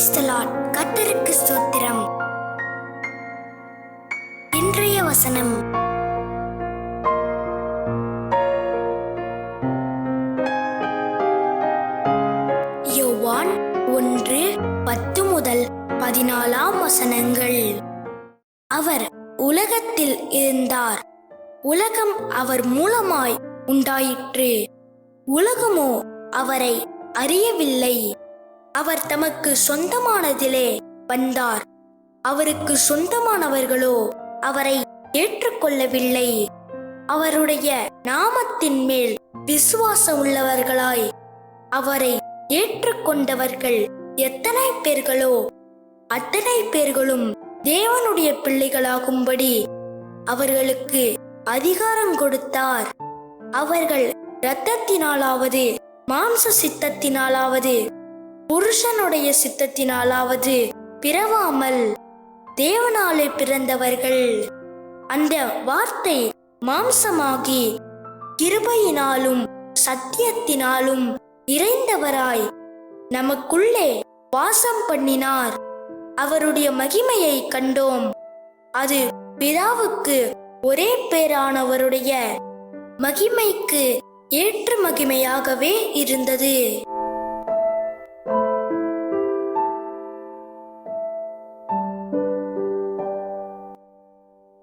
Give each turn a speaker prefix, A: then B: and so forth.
A: Praise the ஸ்தோத்திரம். இன்றைய வசனம். யோவான் ஒன்று பத்து முதல் பதினாலாம் வசனங்கள். அவர் உலகத்தில் இருந்தார். உலகம் அவர் மூலமாய் உண்டாயிற்று. உலகமோ அவரை அறியவில்லை. அவர் தமக்கு சொந்தமானதிலே வந்தார். அவருக்கு சொந்தமானவர்களோ அவரை ஏற்றுக்கொள்ளவில்லை. அவருடைய நாமத்தின் மேல் விசுவாசம் உள்ளவர்களாய் அவரை ஏற்றுக்கொண்டவர்கள் எத்தனை பேர்களோ அத்தனை பேர்களும் தேவனுடைய பிள்ளைகளாகும்படி அவர்களுக்கு அதிகாரம் கொடுத்தார். அவர்கள் இரத்தத்தினாலாவது மாம்ச சித்தத்தினாலாவது புருஷனுடைய சித்தத்தினாலாவது பிறவாமல் தேவனாலே பிறந்தவர்கள். அந்த வார்த்தை மாம்சமாகி கிருபையினாலும் சத்தியத்தினாலும் இறைந்தவராய் நமக்குள்ளே வாசம் பண்ணினார். அவருடைய மகிமையை கண்டோம். அது பிதாவுக்கு ஒரே பேரானவருடைய மகிமைக்கு ஏற்று மகிமையாகவே இருந்தது.